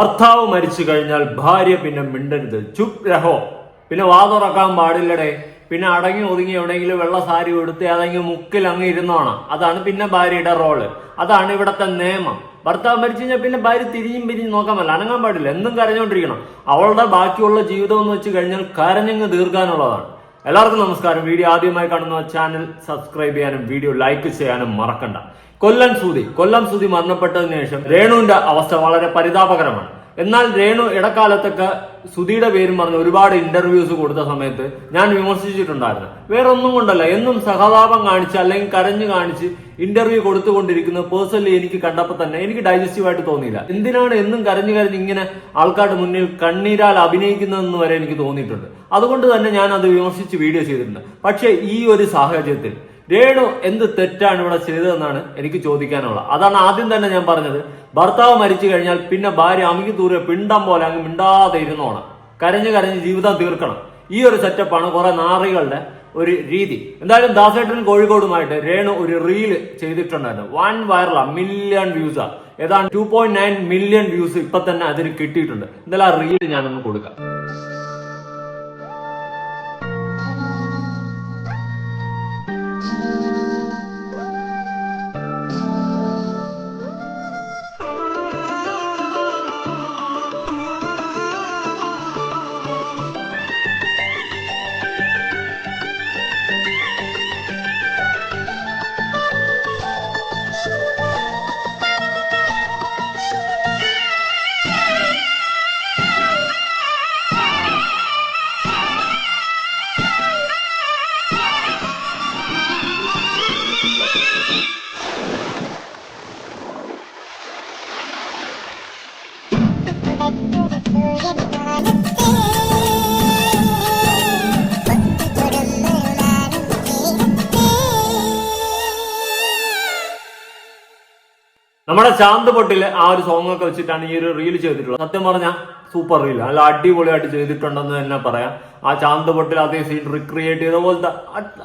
ഭർത്താവ് മരിച്ചു കഴിഞ്ഞാൽ ഭാര്യ പിന്നെ മിണ്ടരുത്. ചുപ് രഹോ. പിന്നെ വാതുറക്കാൻ പാടില്ലടേ. പിന്നെ അടങ്ങി ഒതുങ്ങി എവിടെയെങ്കിലും വെള്ള സാരി എടുത്ത് അതെങ്കിൽ മുക്കിൽ അങ്ങ് ഇരുന്നോണം. അതാണ് പിന്നെ ഭാര്യയുടെ റോൾ. അതാണ് ഇവിടത്തെ നിയമം. ഭർത്താവ് മരിച്ചു കഴിഞ്ഞാൽ പിന്നെ ഭാര്യ തിരിഞ്ഞും പിരിഞ്ഞും നോക്കാൻ പറ്റില്ല അനങ്ങാൻ പാടില്ല. എന്നും കരഞ്ഞുകൊണ്ടിരിക്കണം അവളുടെ ബാക്കിയുള്ള ജീവിതം എന്ന് വെച്ച് കഴിഞ്ഞാൽ കരഞ്ഞങ്ങ് തീർക്കാനുള്ളതാണ്. എല്ലാവർക്കും നമസ്കാരം. വീഡിയോ ആദ്യമായി കാണുന്ന ചാനൽ സബ്സ്ക്രൈബ് ചെയ്യാനും വീഡിയോ ലൈക്ക് ചെയ്യാനും മറക്കണ്ട. കൊല്ലം സൂതി കൊല്ലം സൂതി മരണപ്പെട്ടതിന് ശേഷം രേണുവിന്റെ അവസ്ഥ വളരെ പരിതാപകരമാണ്. എന്നാൽ രേണു ഇടക്കാലത്തൊക്കെ സുധിയുടെ പേരും പറഞ്ഞ് ഒരുപാട് ഇന്റർവ്യൂസ് കൊടുത്ത സമയത്ത് ഞാൻ വിമർശിച്ചിട്ടുണ്ടായിരുന്നു. വേറെ ഒന്നും കൊണ്ടല്ല എന്നും സഹതാപം കാണിച്ച് അല്ലെങ്കിൽ കരഞ്ഞു കാണിച്ച് ഇന്റർവ്യൂ കൊടുത്തുകൊണ്ടിരിക്കുന്നത് പേഴ്സണലി എനിക്ക് കണ്ടപ്പോൾ തന്നെ എനിക്ക് ഡൈജസ്റ്റീവ് ആയിട്ട് തോന്നിയില്ല. എന്തിനാണ് എന്നും കരഞ്ഞു കരഞ്ഞ് ഇങ്ങനെ ആൾക്കാരുടെ മുന്നിൽ കണ്ണീരാൽ അഭിനയിക്കുന്നതെന്ന് വരെ എനിക്ക് തോന്നിയിട്ടുണ്ട്. അതുകൊണ്ട് തന്നെ ഞാൻ അത് വിമർശിച്ച് വീഡിയോ ചെയ്തിട്ടുണ്ട്. പക്ഷേ ഈ ഒരു സാഹചര്യത്തിൽ രേണു എന്ത് തെറ്റാണ് ഇവിടെ ചെയ്തതെന്നാണ് എനിക്ക് ചോദിക്കാനുള്ളത്. അതാണ് ആദ്യം തന്നെ ഞാൻ പറഞ്ഞത്. ഭർത്താവ് മരിച്ചു കഴിഞ്ഞാൽ പിന്നെ ഭാര്യ അമിക്ക് ദൂരെ പിണ്ടം പോലെ അങ്ങ് മിണ്ടാതെ ഇരുന്നോണം. കരഞ്ഞ് കരഞ്ഞ് ജീവിതം തീർക്കണം. ഈ ഒരു സെറ്റപ്പാണ് കുറെ നാറികളുടെ ഒരു രീതി. എന്തായാലും ദാസേട്ടൻ കോഴിക്കോടുമായിട്ട് രേണു ഒരു റീൽ ചെയ്തിട്ടുണ്ടായിരുന്നു. വൺ വൈറലാ മില്യൺ വ്യൂസാ ഏതാണ്ട് two point nine million views ഇപ്പൊ തന്നെ അതിന് കിട്ടിയിട്ടുണ്ട്. എന്തായാലും ആ റീൽ ഞാനൊന്ന് കൊടുക്കാം. നമ്മുടെ ചാന്ത് പൊട്ടിലെ ആ ഒരു സോങ് ഒക്കെ വെച്ചിട്ടാണ് ഈ ഒരു റീൽ ചെയ്തിട്ടുള്ളത്. സത്യം പറഞ്ഞാൽ സൂപ്പർ റീൽ നല്ല അടിപൊളിയായിട്ട് ചെയ്തിട്ടുണ്ടെന്ന് തന്നെ പറയാം. ആ ചാന്ത് പൊട്ടിൽ അതേ സീൻ റിക്രിയേറ്റ് ചെയ്ത പോലത്തെ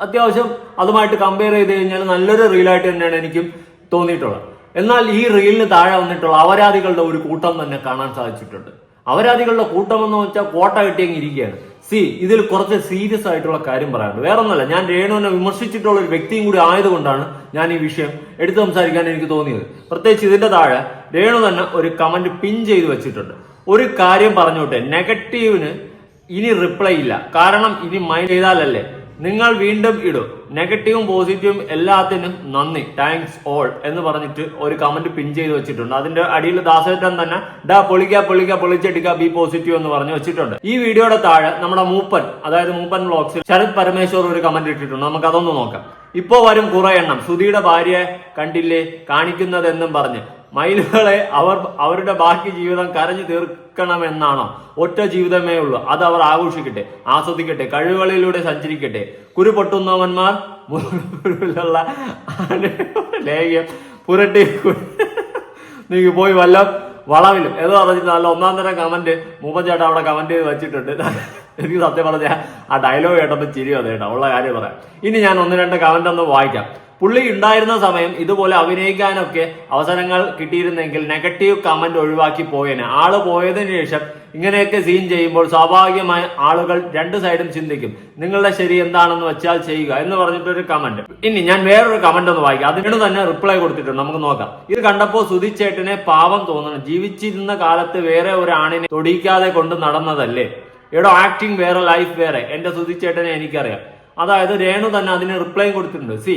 അത്യാവശ്യം അതുമായിട്ട് കമ്പയർ ചെയ്ത് കഴിഞ്ഞാൽ നല്ലൊരു റീലായിട്ട് തന്നെയാണ് എനിക്കും തോന്നിയിട്ടുള്ളത്. എന്നാൽ ഈ റീലിന് താഴെ വന്നിട്ടുള്ള അപരാധികളുടെ ഒരു കൂട്ടം തന്നെ കാണാൻ സാധിച്ചിട്ടുണ്ട്. അപരാധികളുടെ കൂട്ടം എന്ന് വെച്ചാൽ കോട്ട കിട്ടിയെങ്കിൽ ഇരിക്കുകയാണ്. സി ഇതിൽ കുറച്ച് സീരിയസ് ആയിട്ടുള്ള കാര്യം പറയാനുണ്ട്. വേറെ ഒന്നല്ല ഞാൻ രേണുവിനെ വിമർശിച്ചിട്ടുള്ള ഒരു വ്യക്തിയും കൂടി ആയതുകൊണ്ടാണ് ഞാൻ ഈ വിഷയം എടുത്തു സംസാരിക്കാൻ എനിക്ക് തോന്നിയത്. പ്രത്യേകിച്ച് ഇതിന്റെ താഴെ രേണു തന്നെ ഒരു കമന്റ് പിൻ ചെയ്ത് വെച്ചിട്ടുണ്ട്. ഒരു കാര്യം പറഞ്ഞോട്ടെ നെഗറ്റീവിന് ഇനി റിപ്ലൈ ഇല്ല. കാരണം ഇനി മൈൻഡ് ചെയ്താലല്ലേ നിങ്ങൾ വീണ്ടും ഇടും. നെഗറ്റീവും പോസിറ്റീവും എല്ലാത്തിനും നന്ദി. താങ്ക്സ് ഓൾ എന്ന് പറഞ്ഞിട്ട് ഒരു കമന്റ് പിൻ ചെയ്ത് വെച്ചിട്ടുണ്ട്. അതിന്റെ അടിയിൽ ദാസേട്ടൻ തന്നെ ഡാ പൊളിക്ക പൊളിക്ക പൊളിച്ചെടുക്ക ബി പോസിറ്റീവ് എന്ന് പറഞ്ഞ് വെച്ചിട്ടുണ്ട്. ഈ വീഡിയോയുടെ താഴെ നമ്മുടെ മൂപ്പൻ അതായത് മൂപ്പൻ ബ്ലോഗ്സിൽ ശരത് പരമേശ്വർ ഒരു കമന്റ് ഇട്ടിട്ടുണ്ട്. നമുക്ക് അതൊന്ന് നോക്കാം. ഇപ്പോ വരും കുറെ എണ്ണം. സുധിയുടെ ഭാര്യയെ കണ്ടില്ലേ? കാണിക്കുന്നതെന്നും പറഞ്ഞ്. മയിലുകളെ അവർ അവരുടെ ബാക്കി ജീവിതം കരഞ്ഞു തീർക്കണമെന്നാണോ? ഒറ്റ ജീവിതമേ ഉള്ളൂ. അത് അവർ ആഘോഷിക്കട്ടെ ആസ്വദിക്കട്ടെ കഴിവുകളിലൂടെ സഞ്ചരിക്കട്ടെ. കുരു പൊട്ടുന്നവന്മാർ ലേഖ്യം പുരട്ടി നീക്ക് പോയി വല്ല വളവിലും. ഏതോ പറഞ്ഞിട്ട് നല്ല ഒന്നാം തരം കമന്റ് മൂപ്പൻ അവിടെ കമന്റ് ചെയ്ത് വെച്ചിട്ടുണ്ട്. എനിക്ക് സത്യം പറഞ്ഞ ആ ഡയലോഗ് കേട്ടപ്പോൾ ചിരി വന്നേട്ടാ ഉള്ള കാര്യം പറയാം. ഇനി ഞാൻ ഒന്ന് രണ്ട് കമന്റ് ഒന്ന് വായിക്കാം. പുള്ളി ഉണ്ടായിരുന്ന സമയം ഇതുപോലെ അഭിനയിക്കാനൊക്കെ അവസരങ്ങൾ കിട്ടിയിരുന്നെങ്കിൽ നെഗറ്റീവ് കമന്റ് ഒഴിവാക്കി പോയേനെ. ആൾ പോയതിനു ശേഷം ഇങ്ങനെയൊക്കെ സീൻ ചെയ്യുമ്പോൾ സ്വാഭാവികമായി ആളുകൾ രണ്ട് സൈഡും ചിന്തിക്കും. നിങ്ങളുടെ ശരി എന്താണെന്ന് വെച്ചാൽ ചെയ്യുക എന്ന് പറഞ്ഞിട്ടൊരു കമന്റ് ഇനി ഞാൻ വേറൊരു കമന്റ് ഒന്ന് വായിക്കാം. അതിനോട് തന്നെ റിപ്ലൈ കൊടുത്തിട്ടുണ്ട്. നമുക്ക് നോക്കാം. ഇത് കണ്ടപ്പോൾ സുധിച്ചേട്ടനെ പാവം തോന്നണം. ജീവിച്ചിരുന്ന കാലത്ത് വേറെ ഒരു ആണിനെ തൊടിക്കാതെ കൊണ്ട് നടന്നതല്ലേ? എടോ ആക്ടിങ് വേറെ ലൈഫ് വേറെ. എന്റെ സുധിച്ചേട്ടനെ എനിക്കറിയാം. അതായത് രേണു തന്നെ അതിന് റിപ്ലൈ കൊടുത്തിട്ടുണ്ട്. സി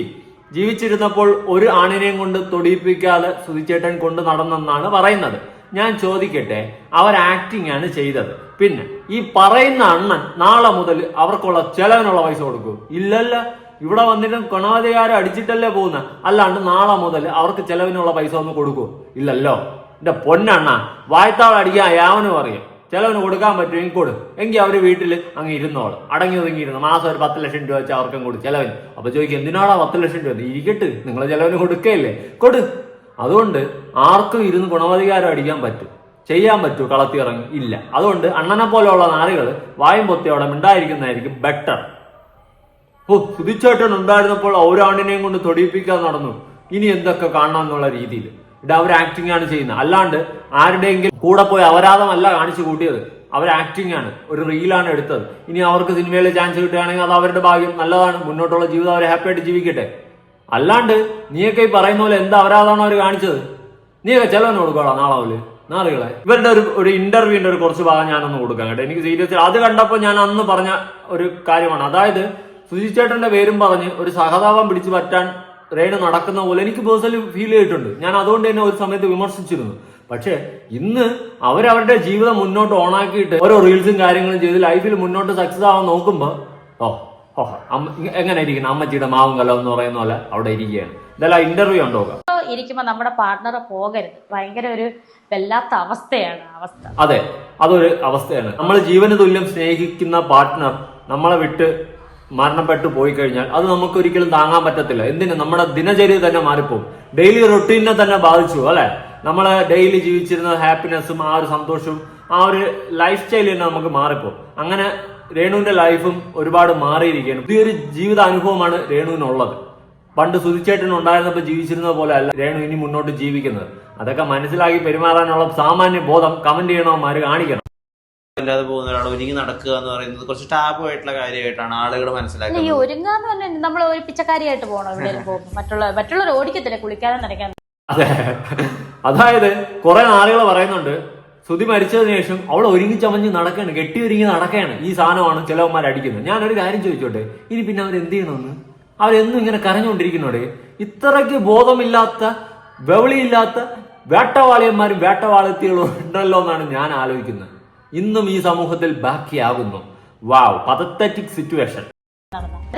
ജീവിച്ചിരുന്നപ്പോൾ ഒരു ആണിനെയും കൊണ്ട് തൊടിയിപ്പിക്കാതെ സുധിച്ചേട്ടൻ കൊണ്ട് നടന്നെന്നാണ് പറയുന്നത്. ഞാൻ ചോദിക്കട്ടെ അവർ ആക്ടിംഗ് ആണ് ചെയ്തത്. പിന്നെ ഈ പറയുന്ന അണ്ണൻ നാളെ മുതൽ അവർക്കുള്ള ചെലവിനുള്ള പൈസ കൊടുക്കൂ. ഇല്ലല്ല ഇവിടെ വന്നിട്ടും കൊണാധികാരം അടിച്ചിട്ടല്ലേ പോകുന്ന. അല്ലാണ്ട് നാളെ മുതൽ അവർക്ക് ചെലവിനുള്ള പൈസ ഒന്നും കൊടുക്കൂ. ഇല്ലല്ലോ. എന്റെ പൊന്നണ്ണ വായ്ത്താൾ അടിക്കാൻ യാവനും അറിയാം. ചിലവിന് കൊടുക്കാൻ പറ്റുമെങ്കിൽ കൊടു. എങ്കിൽ അവർ വീട്ടിൽ അങ്ങ് ഇരുന്നോളും. അടങ്ങി ഒതുങ്ങി ഇരുന്നു മാസം ഒരു പത്ത് ലക്ഷം രൂപ വെച്ച് അവർക്കും കൊടുക്കും ചിലവിന്. അപ്പൊ ചോദിക്കും എന്തിനാടാ പത്ത് ലക്ഷം രൂപ? ഇരിക്കട്ട് നിങ്ങളെ ചിലവിന് കൊടുക്കയില്ലേ? കൊടു. അതുകൊണ്ട് ആർക്കും ഇരുന്ന് ഗുണമധികാരം അടിക്കാൻ പറ്റും. ചെയ്യാൻ പറ്റൂ കളത്തി ഇറങ്ങി ഇല്ല. അതുകൊണ്ട് അണ്ണനെ പോലെയുള്ള നാളുകൾ വായും പൊത്തിയോടെ മിണ്ടായിരിക്കുന്നതായിരിക്കും ബെറ്റർ ഓ സുതിച്ചേട്ടൻ ഉണ്ടായിരുന്നപ്പോൾ ഒരാണിനെയും കൊണ്ട് തൊടിയിപ്പിക്കാൻ നടന്നു. ഇനി എന്തൊക്കെ കാണണം എന്നുള്ള രീതിയിൽ ഇവിടെ അവർ ആക്ടിംഗ് ആണ് ചെയ്യുന്നത്. അല്ലാണ്ട് ആരുടെയെങ്കിലും കൂടെ പോയി അപരാധമല്ല കാണിച്ചു കൂട്ടിയത്. അവർ ആക്ടിംഗ് ആണ്. ഒരു റീലാണ് എടുത്തത്. ഇനി അവർക്ക് സിനിമയിൽ ചാൻസ് കിട്ടുകയാണെങ്കിൽ അത് അവരുടെ ഭാഗ്യം. നല്ലതാണ്. മുന്നോട്ടുള്ള ജീവിതം അവർ ഹാപ്പി ആയിട്ട് ജീവിക്കട്ടെ. അല്ലാണ്ട് നീയൊക്കെ ഈ പറയുന്ന പോലെ എന്ത് അപരാധമാണ് അവർ കാണിച്ചത്? നീയൊക്കെ ചെലവെന്ന് കൊടുക്കോളാം നാളെ നാളുകളെ ഇവരുടെ ഒരു ഒരു ഇന്റർവ്യൂവിന്റെ ഒരു കുറച്ച് ഭാഗം ഞാനൊന്ന് കൊടുക്കാം കേട്ടോ. എനിക്ക് സീരിയസ് അത് കണ്ടപ്പോൾ ഞാൻ അന്ന് പറഞ്ഞ ഒരു കാര്യമാണ്. അതായത് സുജിച്ചേട്ടന്റെ പേരും പറഞ്ഞ് ഒരു സഹതാപം പിടിച്ചു പറ്റാൻ റേണു നടക്കുന്ന പോലെ എനിക്ക് പേഴ്സണലി ഫീൽ ചെയ്തിട്ടുണ്ട്. ഞാൻ അതുകൊണ്ട് തന്നെ ഒരു സമയത്ത് വിമർശിച്ചിരുന്നു. പക്ഷേ ഇന്ന് അവരവരുടെ ജീവിതം മുന്നോട്ട് ഓണാക്കിയിട്ട് ഓരോ റീൽസും കാര്യങ്ങളും ചെയ്ത് ലൈഫിൽ മുന്നോട്ട് സക്സസ് ആവാൻ നോക്കുമ്പോൾ ഓ ഓ എങ്ങനെ ഇരിക്കണം അമ്മച്ചിയുടെ മാവും കലം എന്ന് പറയുന്ന പോലെ അവിടെ ഇരിക്കുകയാണ്. ഇതെല്ലാം ഇന്റർവ്യൂ ഉണ്ടോ ഇരിക്കുമ്പോൾ നമ്മുടെ പാർട്ണർ പോകരുത്. ഭയങ്കര ഒരു വല്ലാത്ത അവസ്ഥയാണ് അവസ്ഥ. അതെ അതൊരു അവസ്ഥയാണ്. നമ്മൾ ജീവന് തുല്യം സ്നേഹിക്കുന്ന പാർട്ണർ നമ്മളെ വിട്ട് മരണപ്പെട്ടു പോയി കഴിഞ്ഞാൽ അത് നമുക്ക് ഒരിക്കലും താങ്ങാൻ പറ്റത്തില്ല. എന്തിന്? നമ്മുടെ ദിനചര്യ തന്നെ മാറിപ്പോകും ഡെയിലി റൊട്ടീനെ തന്നെ ബാധിച്ചു അല്ലെ? നമ്മളെ ഡെയിലി ജീവിച്ചിരുന്ന ഹാപ്പിനെസ്സും ആ ഒരു സന്തോഷവും ആ ഒരു ലൈഫ് സ്റ്റൈൽ തന്നെ നമുക്ക് മാറിപ്പോകും അങ്ങനെ രേണുവിന്റെ ലൈഫും ഒരുപാട് മാറിയിരിക്കുകയാണ്. പുതിയൊരു ജീവിത അനുഭവമാണ് രേണുവിനുള്ളത്. പണ്ട് സുതിച്ചേട്ടൻ ഉണ്ടായിരുന്നപ്പോൾ ജീവിച്ചിരുന്ന പോലെ അല്ല രേണു ഇനി മുന്നോട്ട് ജീവിക്കുന്നത്. അതൊക്കെ മനസ്സിലാക്കി പെരുമാറാനുള്ള സാമാന്യ ബോധം കമന്റ് ചെയ്യണവന്മാര് കാണിക്കണം. ഇല്ലാതെ പോകുന്ന ഒരാൾ ഒരുങ്ങി നടക്കുക എന്ന് പറയുന്നത് കുറച്ച് ടാബു ആയിട്ടുള്ള കാര്യമായിട്ടാണ് ആളുകൾ മനസ്സിലാക്കുന്നത്. ഈ ഒരുങ്ങാന്ന് പറഞ്ഞാൽ നമ്മൾ ഒരു പിച്ചക്കാരിയായിട്ട് പോകണം എവിടെയും പോകുമ്പോൾ മറ്റുള്ള മറ്റുള്ളവർ ഓടിക്കത്തില്ല? കുളിക്കാതെ നനയ്ക്കാൻ അതെ. അതായത് കുറെ ആളുകൾ പറയുന്നുണ്ട് സുധി മരിച്ചതിന് ശേഷം അവൾ ഒരുങ്ങി ചമഞ്ഞ് നടക്കാണ് കെട്ടി ഒരുങ്ങി നടക്കാണ് ഈ സാധനമാണ് ചിലവന്മാർ അടിക്കുന്നത്. ഞാനൊരു കാര്യം ചോദിച്ചോട്ടെ? ഇനി പിന്നെ അവർ എന്ത് ചെയ്യണമെന്ന്? അവരെന്നും ഇങ്ങനെ കരഞ്ഞുകൊണ്ടിരിക്കുന്നോടെ ഇത്രയ്ക്ക് ബോധമില്ലാത്ത വെവളിയില്ലാത്ത വേട്ടവാളിയന്മാരും വേട്ടവാളത്തികളും ഉണ്ടല്ലോ എന്നാണ് ഞാൻ ആലോചിക്കുന്നത്. ഇന്നും ഈ സമൂഹത്തിൽ ബാക്കിയാകുന്നു. വാവ് പതത്തറ്റിക് സിറ്റുവേഷൻ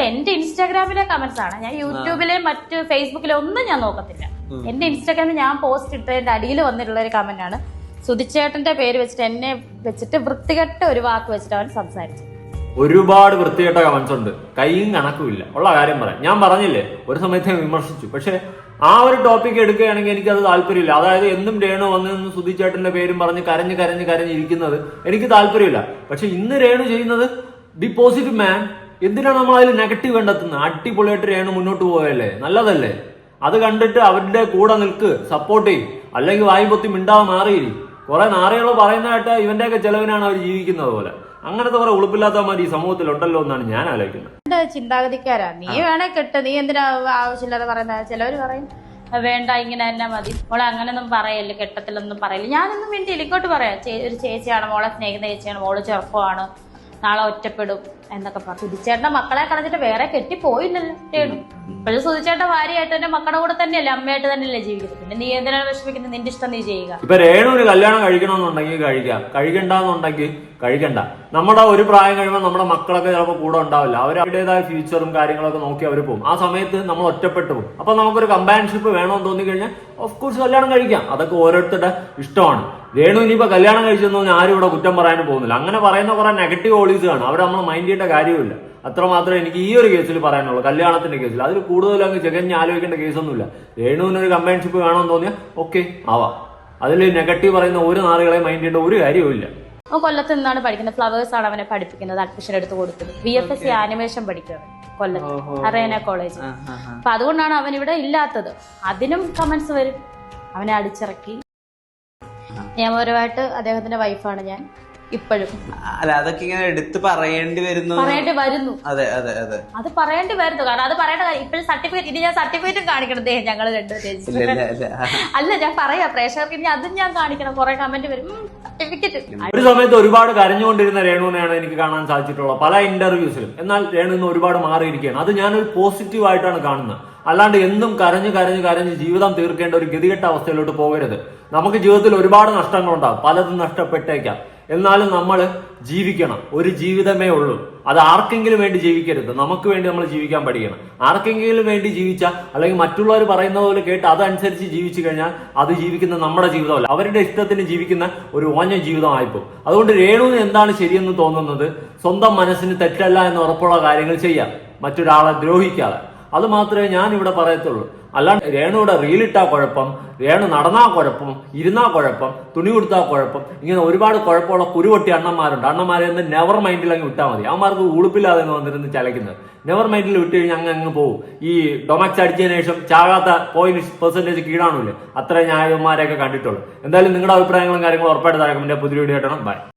എന്റെ ഇൻസ്റ്റാഗ്രാമിലെ കമന്റ്സ് ആണ്. ഞാൻ യൂട്യൂബിലെ മറ്റ് ഫേസ്ബുക്കിലെ ഒന്നും ഞാൻ നോക്കത്തില്ല. എന്റെ ഇൻസ്റ്റാഗ്രാമിൽ ഞാൻ പോസ്റ്റ് ഇട്ടതിന്റെ അടിയിൽ വന്നിട്ടുള്ള ഒരു കമന്റ് ആണ്. സുധിച്ചേട്ടന്റെ പേര് വെച്ചിട്ട് എന്നെ വെച്ചിട്ട് വൃത്തികെട്ട ഒരു വാക്ക് വെച്ചിട്ട് അവൻ സംസാരിച്ചു. ഒരുപാട് വൃത്തികെട്ട കമന്റ്സ് ഉണ്ട്. കൈയും കണക്കുമില്ല. ഉള്ള കാര്യം പറയാം. ഞാൻ പറഞ്ഞില്ലേ ഒരു സമയത്ത് വിമർശിച്ചു. പക്ഷെ ആ ഒരു ടോപ്പിക് എടുക്കുകയാണെങ്കിൽ എനിക്കത് താല്പര്യമില്ല. അതായത് എന്നും രേണു വന്ന് നിന്ന് സുധിച്ചേട്ടന്റെ പേരും പറഞ്ഞ് കരഞ്ഞ് കരഞ്ഞ് കരഞ്ഞ് ഇരിക്കുന്നത് എനിക്ക് താല്പര്യമില്ല. പക്ഷെ ഇന്ന് രേണു ചെയ്യുന്നത് ബി പോസിറ്റീവ് മാൻ എന്തിനാണ് നമ്മൾ അതിൽ നെഗറ്റീവ് കണ്ടെത്തുന്നത്? അടിപൊളിയായിട്ട് രേണു മുന്നോട്ട് പോയല്ലേ നല്ലതല്ലേ? അത് കണ്ടിട്ട് അവരുടെ കൂടെ നിൽക്ക് സപ്പോർട്ട് ചെയ്യും. അല്ലെങ്കിൽ വായി പൊത്തി മിണ്ടാതെ മാറിയിരി കുറെ നാറികൾ പറയുന്നതായിട്ട് ഇവന്റെയൊക്കെ ചെലവിനാണ് അവർ ജീവിക്കുന്നത് പോലെ. അങ്ങനത്തെ കുറെ ഉളുപ്പില്ലാത്തമാർ ഈ സമൂഹത്തിൽ ഉണ്ടല്ലോ എന്നാണ് ഞാൻ ആലോചിക്കുന്നത്. ചിന്താഗതിക്കാരാ? നീ വേണേ കെട്ട് നീ എന്തിനാ ആവശ്യമില്ലാതെ പറയുന്നത് ചിലവർ പറയും "അത് വേണ്ട ഇങ്ങനെ തന്നെ മതി. മോളെ അങ്ങനെയൊന്നും പറയല്ലേ കെട്ടത്തിലൊന്നും പറയില്ല. ഞാനൊന്നും വേണ്ടി ഇങ്ങോട്ട് പറയാം. ഒരു ചേച്ചിയാണ് മോളെ സ്നേഹിക്കുന്ന ചേച്ചിയാണ് മോൾ ചെറുപ്പമാണ് നാളെ ഒറ്റപ്പെടും എന്നൊക്കെ പറഞ്ഞു തിരിച്ചേട്ടന്റെ മക്കളെ കളഞ്ഞിട്ട് വേറെ കെട്ടി പോയില്ലല്ലോ ഇപ്പോഴും സുധിച്ചേട്ട ഭാര്യയായിട്ട് തന്നെ മക്കളുടെ കൂടെ തന്നെയല്ലേ അമ്മയായിട്ട് തന്നെയല്ലേ ജീവിക്കുന്നത്? പിന്നെ നീ എന്തിനാണ് വിഷമിക്കുന്നത്? നിന്റെ ഇഷ്ടം നീ ചെയ്യുക. ഇപ്പൊ രേണു ഒരു കല്യാണം കഴിക്കണമെന്നുണ്ടെങ്കിൽ കഴിക്കാം. കഴിക്കണ്ടെന്നുണ്ടെങ്കിൽ കഴിക്കണ്ട. നമ്മുടെ ഒരു പ്രായം കഴിയുമ്പോൾ നമ്മുടെ മക്കളൊക്കെ ചിലപ്പോൾ കൂടെ ഉണ്ടാവില്ല. അവർ അവരുടേതായ ഫ്യൂച്ചറും കാര്യങ്ങളൊക്കെ നോക്കി അവർ പോകും. ആ സമയത്ത് നമ്മൾ ഒറ്റപ്പെട്ടു പോകും. അപ്പൊ നമുക്കൊരു കമ്പാൻഷിപ്പ് വേണമെന്ന് തോന്നി കഴിഞ്ഞാൽ ഓഫ് കോഴ്സ് കല്യാണം കഴിക്കാം. അതൊക്കെ ഓരോരുത്തരുടെ ഇഷ്ടമാണ്. രേണു ഇനിയിപ്പോ കല്യാണം കഴിച്ചെന്ന് ആരും ഇവിടെ കുറ്റം പറയാനും പോകുന്നില്ല. അങ്ങനെ പറയുന്ന കുറെ നെഗറ്റീവ് ഓളീസ് ആണ്. അവർ നമ്മൾ മൈൻഡ് ചെയ്യേണ്ട കാര്യമില്ല അത്രമാത്രമേ എനിക്ക് ഈ ഒരു കേസിൽ പറയാനുള്ളൂ കല്യാണത്തിന്റെ കേസിൽ. അതിൽ കൂടുതൽ അങ്ങ് ചെകഞ്ഞ് ആലോചിക്കേണ്ട കേസൊന്നുമില്ല. രേണുവിന് ഒരു കമ്പാൻഷിപ്പ് വേണമെന്ന് തോന്നിയാൽ ഓക്കെ ആവാം. അതിൽ നെഗറ്റീവ് പറയുന്ന ഒരു നാളുകളെ മൈൻഡ് ചെയ്യേണ്ട ഒരു കാര്യവും ഇല്ല. അവൻ കൊല്ലത്ത് നിന്നാണ് പഠിക്കുന്നത്. ഫ്ലവേഴ്സ് ആണ് അവനെ പഠിപ്പിക്കുന്നത് അഡ്മിഷൻ എടുത്ത് കൊടുത്തത്. B F S C animation പഠിക്കുന്നത് കൊല്ലത്ത് അറേന കോളേജ് അപ്പൊ അതുകൊണ്ടാണ് അവൻ ഇവിടെ ഇല്ലാത്തത്. അതിനും കമന്റ്സ് വരും. അവനെ അടിച്ചിറക്കി. നിയമപരമായിട്ട് അദ്ദേഹത്തിന്റെ വൈഫാണ് ഞാൻ. ഇപ്പോഴും. അല്ല അതൊക്കെ ഇങ്ങനെ എടുത്ത് പറയേണ്ടി വരുന്നു. പറയേണ്ടി വരുന്നു. അതെ അതെ അതെ. അത് പറയേണ്ടി വരുന്നു. കാരണം അത് പറയേണ്ട കാര്യം ഇപ്പോഴും സർട്ടിഫിക്കറ്റ് ഇനി ഞാൻ സർട്ടിഫിക്കറ്റും കാണിക്കണം. ദേ ഞങ്ങൾ രണ്ടുപേരും ഇല്ല ഇല്ല ഇല്ല. അല്ല ഞാൻ പറയാ. പ്രേക്ഷകർക്ക് ഇനി അതും ഞാൻ കാണിക്കണം. കുറെ കമന്റ് വരും. സർട്ടിഫിക്കറ്റ് ഒരു സമയത്ത് ഒരുപാട് കരഞ്ഞുകൊണ്ടിരുന്ന രേണുവിനെയാണ് എനിക്ക് കാണാൻ സാധിച്ചിട്ടുള്ളത്. പല ഇന്റർവ്യൂസിലും എന്നാൽ രേണു ഇന്ന് ഒരുപാട് മാറിയിരിക്കുകയാണ്. അത് ഞാനൊരു പോസിറ്റീവ് ആയിട്ടാണ് കാണുന്നത്. അല്ലാണ്ട് എന്നും കരഞ്ഞ് കരഞ്ഞ് കരഞ്ഞ് ജീവിതം തീർക്കേണ്ട ഒരു ഗതികെട്ട അവസ്ഥയിലോട്ട് പോകരുത്. നമുക്ക് ജീവിതത്തിൽ ഒരുപാട് നഷ്ടങ്ങളുണ്ടാകും. പലതും നഷ്ടപ്പെട്ടേക്കാം. എന്നാലും നമ്മൾ ജീവിക്കണം. ഒരു ജീവിതമേ ഉള്ളൂ. അത് ആർക്കെങ്കിലും വേണ്ടി ജീവിക്കരുത്. നമുക്ക് വേണ്ടി നമ്മൾ ജീവിക്കാൻ പഠിക്കണം. ആർക്കെങ്കിലും വേണ്ടി ജീവിച്ച അല്ലെങ്കിൽ മറ്റുള്ളവർ പറയുന്ന പോലെ കേട്ട് അതനുസരിച്ച് ജീവിച്ചു കഴിഞ്ഞാൽ അത് ജീവിക്കുന്ന നമ്മുടെ ജീവിതമല്ല. അവരുടെ ഇഷ്ടത്തിന് ജീവിക്കുന്ന ഒരു ഓഞ്ഞ ജീവിതമായിപ്പോ അതുകൊണ്ട് രേണുവിന് എന്താണ് ശരിയെന്ന് തോന്നുന്നത്? സ്വന്തം മനസ്സിന് തെറ്റല്ല എന്ന് ഉറപ്പുള്ള കാര്യങ്ങൾ ചെയ്യാം. മറ്റൊരാളെ ദ്രോഹിക്കാതെ. അത് മാത്രമേ ഞാൻ ഇവിടെ പറയത്തുള്ളൂ. അല്ലാണ്ട് രേണുവിടെ റീലിട്ടാ കുഴപ്പം രേണു നടന്നാ കുഴപ്പം ഇരുന്നാ കുഴപ്പം തുണി കൊടുത്താ കുഴപ്പം ഇങ്ങനെ ഒരുപാട് കുഴപ്പമുള്ള കുരുവട്ടി അണ്ണന്മാരുണ്ട്. അണ്ണന്മാരെ ഒന്ന് നെവർ മൈൻഡിൽ അങ്ങ് വിട്ടാൽ മതി. അവന്മാർക്ക് ഉളുപ്പില്ലാതെ വന്നിരുന്ന് ചലയ്ക്കുന്നത്. നെവർ മൈൻഡിൽ വിട്ട് കഴിഞ്ഞാൽ അങ്ങ് അങ്ങ് പോകും ഈ ഡൊമക്സ് അടിച്ചതിന് ശേഷം ചാകാത്ത പോയിന്റ് പെർസെന്റേജ് കീഴാണുമില്ല അത്ര ന്യായന്മാരെയൊക്കെ കണ്ടിട്ടുള്ളൂ. എന്തായാലും നിങ്ങളുടെ അഭിപ്രായങ്ങളും കാര്യങ്ങളും ഉറപ്പായിട്ട് താഴെ പുതിയ വീഡിയോ ആയിട്ടാണ് ബൈ